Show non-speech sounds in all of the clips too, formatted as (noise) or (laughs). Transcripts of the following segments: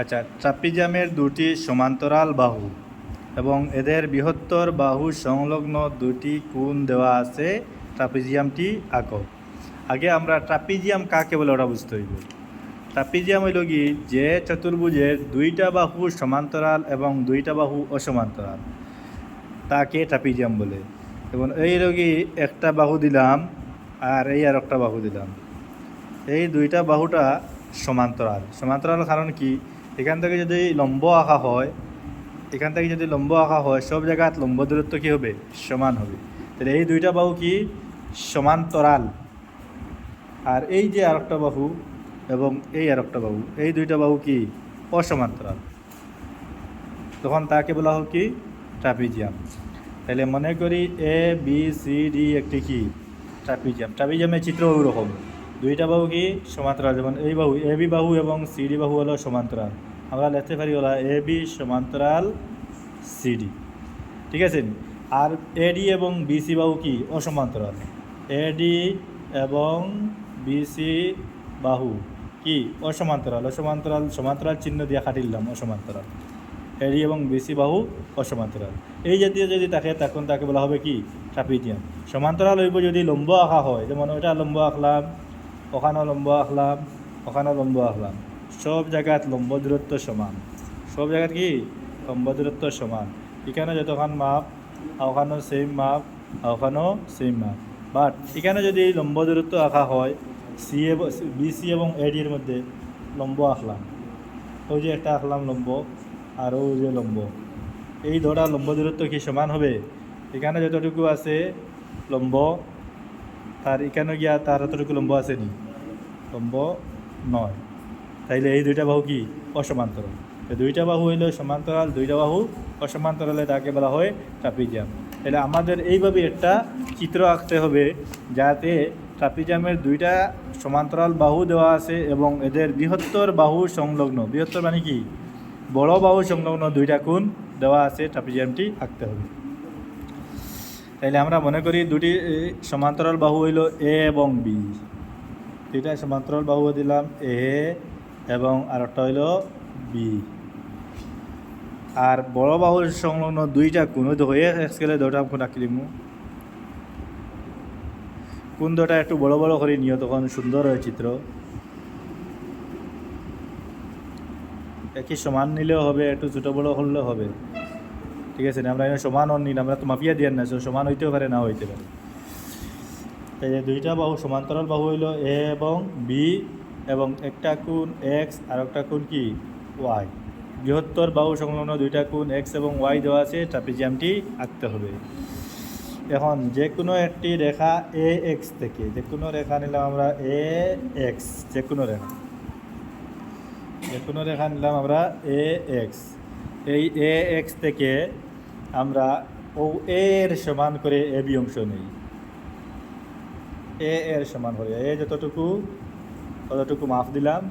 আচ্ছা ট্রাপিজামের দুটি সমান্তরাল বাহু এবং এদের বৃহত্তর বাহু সংলগ্ন দুটি কোণ দেওয়া আছে, ট্রাপিজিয়ামটি আঁকো। আগে আমরা ট্রাপিজিয়াম কাকে বলে ওটা বুঝতে হইব। ট্রাপিজিয়াম হইল কি, যে চতুর্ভুজের দুইটা বাহু সমান্তরাল এবং দুইটা বাহু অসমান্তরাল, তাকে ট্রাপিজিয়াম বলে। এবং এই রোগী একটা বাহু দিলাম আর এই আর একটা বাহু দিলাম। এই দুইটা বাহুটা সমান্তরাল। সমান্তরাল কারণ কি? এখান থেকে যদি লম্ব আঁকা হয়, এখান থেকে যদি লম্ব আঁকা হয়, সব জায়গাত লম্ব দূরত্ব কী হবে? সমান হবে। তাহলে এই দুইটা বাহু কি? সমান্তরাল। আর এই যে আরেকটা বাহু এবং এই আরেকটা বাহু, এই দুইটা বাহু কি? অসমান্তরাল। তখন তাকে বলা হোক কি? ট্রাপিজিয়াম। তাহলে মনে করি এ বি সি ডি একটি কি? ট্রাপিজিয়াম। ট্রাপিজিয়ামের চিত্র ওরকম দুইটা বাহু কি? সমান্তরাল। যেমন এই বাহু এ বি বাহু এবং সি ডি বাহু হলো সমান্তরাল। আমরা লিখতে পারি হলো এ বি সমান্তরাল সিডি ঠিক আছে? আর এডি এবং বিসি বাহু কি? অসমান্তরাল। এডি এবং বিসি বাহু কি? অসমান্তরাল। অসমান্তরাল, সমান্তরাল চিহ্ন দিয়ে কাটিলাম অসমান্তরাল। এডি এবং বিসি বাহু অসমান্তরাল। এই জাতীয় যদি থাকে, তখন তাকে বলা হবে কি? ট্রাপিজিয়াম সমান্তরাল হইব যদি লম্ব আঁকা হয়, যেমন ওইটা লম্ব আঁকলাম ওখানেও লম্ব আঁকলাম ওখানেও লম্ব আঁকলাম সব জায়গাত লম্ব দূরত্ব সমান। সব জায়গাত কি? লম্ব দূরত্ব সমান। এখানে যতক্ষণ মাপ ওখানেও সেম মাপ ওখানেও সেম মাপ। বাট এখানে যদি লম্ব দূরত্ব আঁকা হয় সি এবং বিসি এবং এডির মধ্যে লম্ব আঁকলাম। ওই যে একটা আঁকলাম লম্ব আর ওই যে লম্ব। এই ধরা লম্ব দূরত্ব কি সমান হবে? এখানে যতটুকু আছে লম্ব, তার এখানে গিয়া তার এতটুকু লম্ব আছে নি লম্ব নয়। তাইলে এই দুইটা বাহু কি? অসমান্তরাল। দুইটা বাহু হইলে সমান্তরাল, দুইটা বাহু অসমান্তরালে তাকে বলা হয় ট্রাপিজিয়াম। তাহলে আমাদের এইভাবে একটা চিত্র আঁকতে হবে যাতে ট্রাপিজিয়ামের দুইটা সমান্তরাল বাহু দেওয়া আছে এবং এদের বৃহত্তর বাহু সংলগ্ন। বৃহত্তর মানে কি? বড় বাহু সংলগ্ন দুইটা কোণ দেওয়া আছে ট্রাপিজিয়ামটি আঁকতে হবে। তাইলে আমরা মনে করি দুটি সমান্তরাল বাহু হইল এ এবং বি। দুইটা সমান্তরাল বাহু দিলাম এ এবং আরেকটা হইল বি আর বড় বাহুর সংলগ্ন দুইটা ওই দেখো স্কেলে দুটা কোণ আঁকিলিমু কোন দুটা একটু বড় বড় করে নিও, তখন সুন্দর হয় চিত্র। একই সমান নিলেও হবে, একটু ছোটো বড় হলেও হবে। ঠিক আছে, না, আমরা এখানে সমান অন নিন আমরা তো মাপিয়া দিয়ে না সমান হইতেও পারে না হইতে পারে। দুইটা বাহু, সমান্তরাল বাহু হইল এ এবং বি এবং একটা কোণ এক্স আর একটা কোণ কি? ওয়াই বৃহত্তর বাহু সংলগ্ন দুইটা কোণ এক্স এবং ওয়াই দেওয়া আছে, ট্রাপিজিয়ামটি আঁকতে হবে। এখন যে কোনো একটি রেখা এ এক্স থেকে যে কোনো রেখা নিলাম আমরা এ এক্স যে কোনো রেখা। যে কোনো রেখা নিলাম আমরা এ এক্স এই এ এক্স থেকে আমরা ও এর সমান করে এ বি অংশ নেই। এ এর সমান করে এ যতটুকু ততটুকু মাফ দিলাম?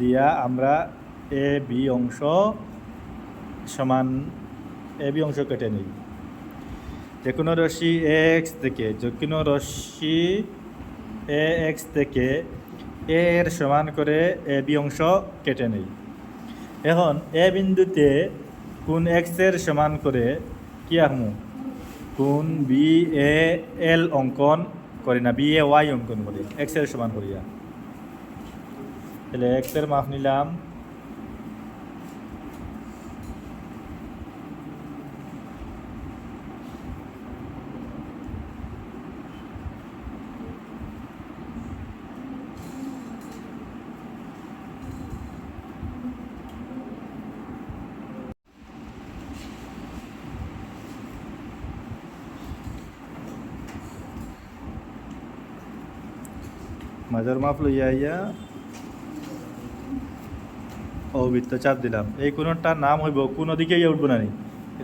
দিয়া আমরা এ, বি অংশ সমান এ, বি অংশ কেটে নিই। যে কোনো রশ্মি এ এক্স থেকে যে কোনো রশ্মি এ এক্স থেকে এ এর সমান করে এ, বি অংশ কেটে নেই। এখন এ বিন্দুতে কোন এক্সের সমান করে কি আঁকমু কোন বি এ, এল অঙ্কন করি না, বি এ ওয়াই অঙ্কন করি এক্সের সমান করিয়া তাহলে এক্সের মাপ নিলাম। মাজার মাপ লইয়া আইয়া ও বৃত্তচাপ দিলাম। এই কোনটার নাম হইব, কোন দিকে ইয়ে উঠবো না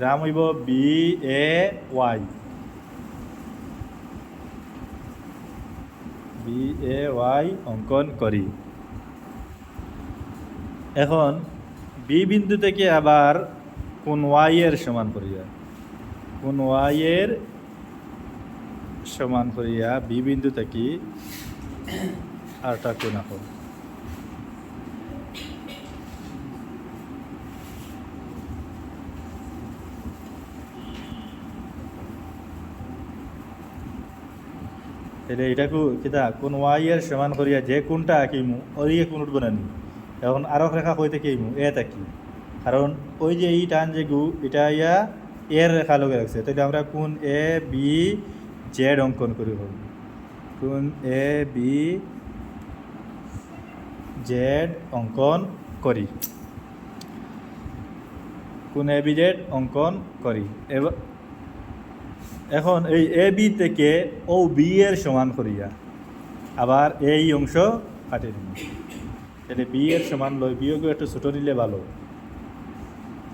নাম হইব B A Y B A Y অঙ্কন করি। এখন বি বিন্দু থেকে আবার কোন ওয়াই এর সমান করিয়া, কোন ওয়াই এর সমান করিয়া বি বিন্দু থেকে আরটা কোন তাহলে এটাকু কিতা, কোন ওয়াইয়ের সমান করিয়া যে কোনটা আঁকিমু ওই কোন উঠবো না এখন আরক রেখা কই থেকে ইমু এ থাকি কারণ ওই যে এই টান যে গু, এটা ইয়া এর রেখা লগে রাখছে তাহলে আমরা কোন এ, বি, জেড অঙ্কন করি হল কোন এ, বি, জেড অঙ্কন করি কোন এ, বি, জেড অঙ্কন করি এবার এখন এই এ বি থেকে ও বি এর সমান করিয়া আবার এই অংশ কাটে নিব। তাহলে বি এর সমান লই বিয়োগ একটু ছোটো নিলে ভালো।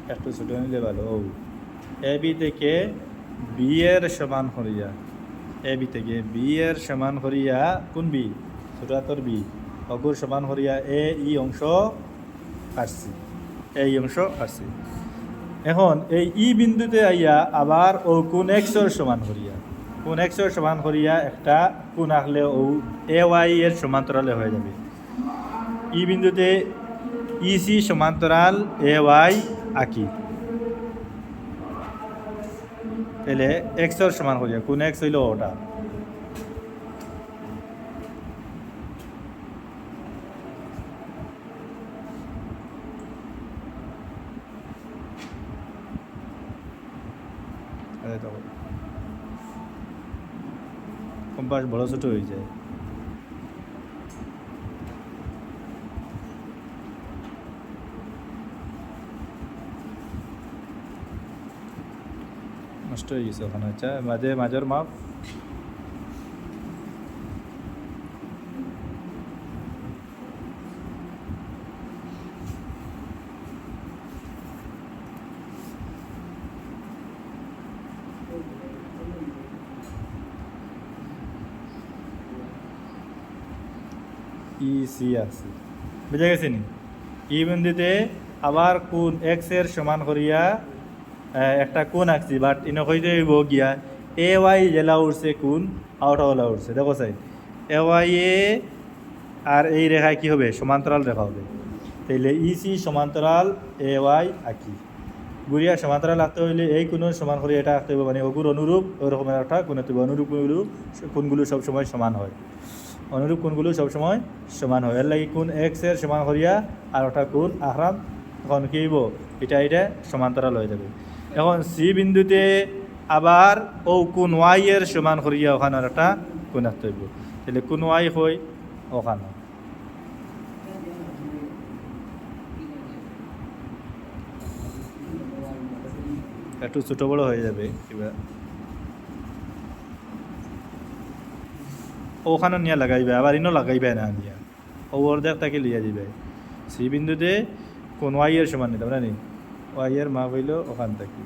একটু ছোটো নিলে ভালো, ও। এ বি থেকে বি এর সমান করিয়া এ বি থেকে বি এর সমান করিয়া কোন বি ছোটো হাতর বি অগুর সমান করিয়া এ ই অংশ কাটছি। এই অংশ কাটছি। এখন এই ই বিন্দুতে আইয়া আবার ও কোন এক্সর সমান করিয়া, কোন এক্সর সমান করিয়া একটা কোন আঁকলে ও এ, ওয়াই এর সমান্তরালে হয়ে যাবে। ই বিন্দুতে ইসি সমান্তরাল এ, ওয়াই আঁকি। তাহলে এক্সর সমান করিয়া, কোন এক্স হইল ওটা এই তো। কম্পাস বড় ছোট হয়ে যায়। নষ্ট হয়ে গেছে ওখানে আচ্ছা। মাঝে মাঝের মাপ? ই সি আছে বুঝা গেছে নি? ই বিন্দুতে আবার কোন এক্সের সমান করিয়া একটা কোন আঁকছি বাট ইনো কইতে হইব গিয়া এ ওয়াই জেলা উঠছে কোন আউট ওলা উঠছে দেখো সাইড এ ওয়াই এ আর এই রেখায় কি হবে? সমান্তরাল রেখা হবে। তাইলে ই সি সমান্তরাল এ ওয়াই আঁকি। গুড়িয়া সমান্তরাল আঁকতে হইলে এই কোনো সমান করে এটা আঁকতে হবে মানে ওগুর অনুরূপ, ওরকমের একটা কোন অনুরূপ কোনগুলো সবসময় সমান হয়। অনুরূপ কোণগুলো সবসময় সমান হয়। এর লাগি কোন এক্সের সমান করিয়া আর ওটা কোন আহরাম তখন কি হইব? এটা এটা সমান্তরাল হয়ে যাবে। এখন সি বিন্দুতে আবার ও কোন ওয়াই এর সমান করিয়া ওখানে আর একটা কোন আঁকতে হইব তাহলে কোন ওয়াই হয় ওখানে একটু ছোটো বড় হয়ে যাবে, কিবা। ওখানে নিয়ে লাগাইবে, আবার ইনো লাগাইবে না নিয়ে ও অর্ধেক তাকে লিয়া দিবে। সি বিন্দুতে কোন ওয়াইয়ের সমান নিতে পারে নি ওয়াইয়ের মা হইল ওখান থেকে।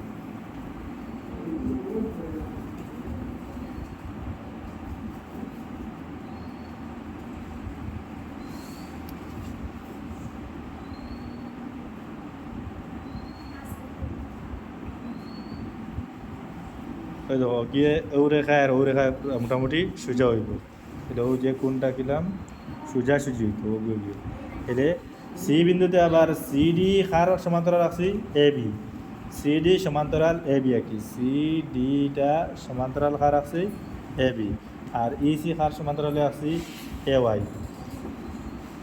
ওই দেখো, গিয়ে ও রেখায় আর ও রেখায় মোটামুটি সোজা হইব। এটা যে কোনটা কিলাম? সোজা সুজি হইব ও গিয়ে গিয়ে এলে সি বিন্দুতে আবার সি ডি কার সমান্তরাল আছি এ বি সি ডি সমান্তরাল এ বি আঁকি সি ডিটা সমান্তরাল কার আছে A B R E C কার সমান্তরালে আছি এ ওয়াই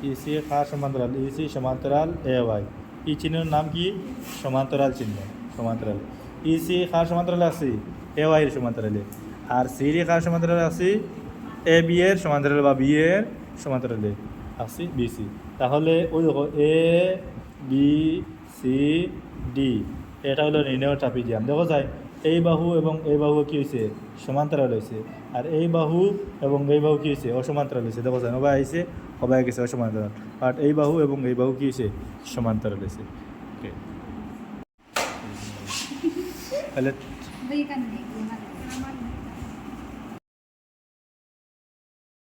ই সি কার সমান্তরাল ই সি সমান্তরাল এ ওয়াই এই চিহ্নের নাম কি? সমান্তরাল চিহ্ন, সমান্তরাল। ই সি কার সমান্তরালে আছি এ ওয়াই এর সমান্তরালে। আর সি ডি কার সমান্তরালে আছি এ বি এর সমান্তরালে বা বি এর সমান্তরালে আছি বি সি তাহলে ওই দেখো এ বি সি ডি এটা হলো নির্ণয় ট্রাপিজিয়াম দেখো যায় এই বাহু এবং এই বাহু কি হয়েছে সমান্তরাল হয়েছে আর এই বাহু এবং এই বাহু কি হয়েছে অসমান্তরাল হয়েছে দেখো যায় নবাই আইছে সবাই গেছে অসমান্তরাল। বাট এই বাহু এবং এই বাহু কি হয়েছে সমান্তরাল হয়েছে. (laughs) তাহলে.